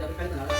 ಸಾಂಬ್ರಾಣಿ packet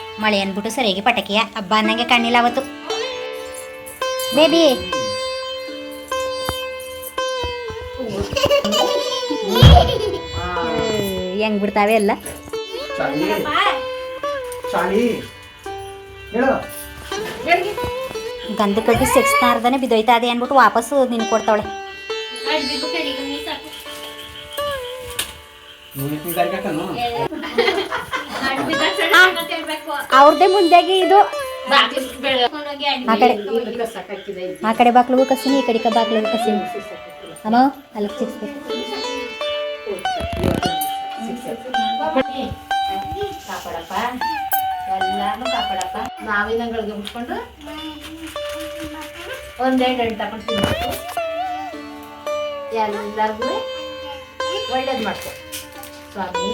ಮಳೆ ಅಂದ್ಬಿಟ್ಟು ಸರಿಯಾಗಿ ಪಟಾಕಿಯ ಹಬ್ಬ ಅನ್ನಂಗೆ ಕಾಣಿಲ್ಲ ಅವತ್ತು. ಬೇಬಿ. ಹೆಂಗ್ ಬಿಡ್ತಾವೆ ಎಲ್ಲ? ಗಂಧ ಕಡ್ಡಿ ಸೆಕ್ಸ್ನಾರ್ದನೆ ಬಿದ್ದೋಯ್ತಾ ಅದೇ ಅನ್ಬಿಟ್ಟು ವಾಪಸ್ ನಿನ್ ಕೊಡ್ತಾವಳೆ. ನೀನು ಅವ್ರದ್ದೇ ಮುಂದಾಗಿ ಇದು. ಆ ಕಡೆ. ಆ ಕಡೆ ಬಾಕ್ಲಿಗೂ ಕಸಿನಿ ಈ ಕಡೆ ಬಾಕ್ಲಿಗೂ ಕಸಿನಿ ಅಮ್ಮ ಅಲ್ಲಿ ಸಿಕ್ಸ್ಬೇಕು ಕಾಪಾಡಪ್ಪ. ಎಲ್ಲಾನು ಕಾಪಾಡಪ್ಪ. ಮಾವಿನಗಳಿಗೆ ಬಿಟ್ಕೊಂಡು ಒಂದೆರಡು ಹಣ್ಣು ತಗೊಂಡು ತಿನ್ಬೇಕು. ಎಲ್ಲರಿಗೂ ಒಳ್ಳೇದು ಮಾಡ್ತೇವೆ ಸ್ವಾಮಿ.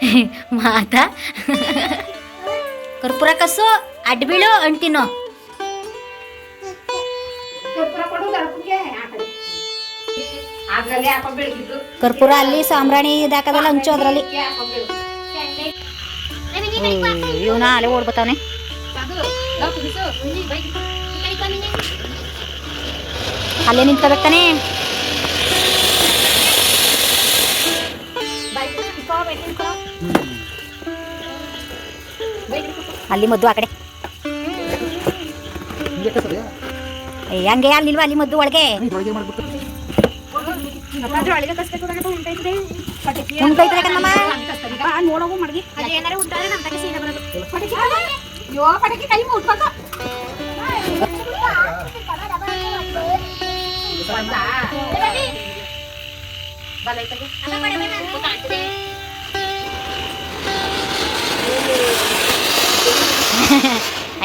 ಮಾತಾ? ಕರ್ಪೂರ ಕಸು ಅಡ್ಬಿಳು ಅಂಟಿನೋ? ಕರ್ಪೂರ ಅಲ್ಲಿ ಸಾಂಬ್ರಾಣಿ ಇದಾಕದಲ್ಲ ಹಂಚು ಅದ್ರಲ್ಲಿ. ಇವನ ಅಲ್ಲೇ ಓಡ್ಬತ್ತಾವನೆ ಅಲ್ಲೇ ನಿಂತ್ಕೋಬೇಕಾನೆ ಅಲ್ಲಿ ಮದ್ದು ಆ ಕಡೆ. ಹಂಗೆ ಹಂಗೆ ಅಲ್ಲಿಲ್ವಾ ಅಲ್ಲಿ ಮದ್ದು ಒಳಗೆ? ಇದ್ರೊಳಗೆ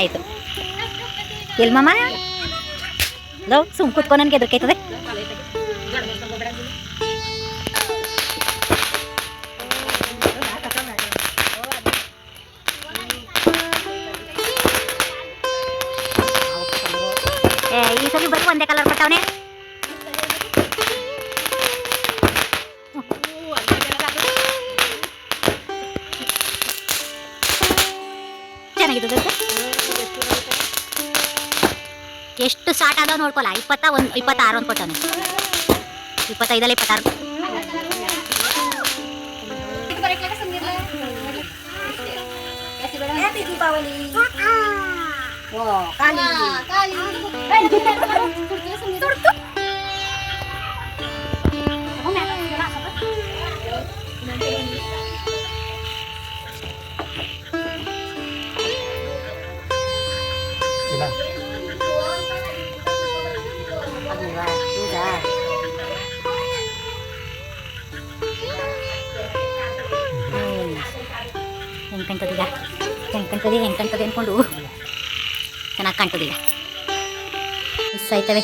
ಆಯ್ತು. ಎಲ್ಮಮ್ಮ ಲೋ ಸುಮ್ ಕುತ್ಕೊ ನನಗೆ ಎದುರ್ಕೈತದೆ ಈ ಸಲ ಬರೀ ಒಂದೇ ಕಲರ್ ಕೊಟ್ಟವನೆ. ಚೆನ್ನಾಗಿದೆ ಎಷ್ಟು ಸ್ಟಾರ್ಟ್ ಆದವ ನೋಡ್ಕೊಲ್ಲ. ಇಪ್ಪತ್ತ ಒಂದು ಇಪ್ಪತ್ತಾರು ಅಂತ ಕೊಟ್ಟವನೆ ಇಪ್ಪತ್ತೈದಲ್ಲ ಇಪ್ಪತ್ತಾರು? ಇಲ್ಲ ಹೆಂಗೆ ಕಾಣ್ತದೀಗ ಹೆಂಗೆ ಕಾಣ್ತದೆ ಹೆಂಗೆ ಕಾಣ್ತದೆ ಅಂದ್ಕೊಂಡು ಚೆನ್ನಾಗಿ ಕಾಣ್ತದೀಗ ಮಿಸ್ ಆಯ್ತವೆ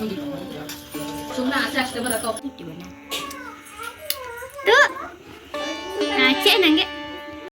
ಸುಮ್ಮನೆ ಆಸೆ ಅಷ್ಟೇ ಬರಕ ಆಚೆ ನಂಗೆ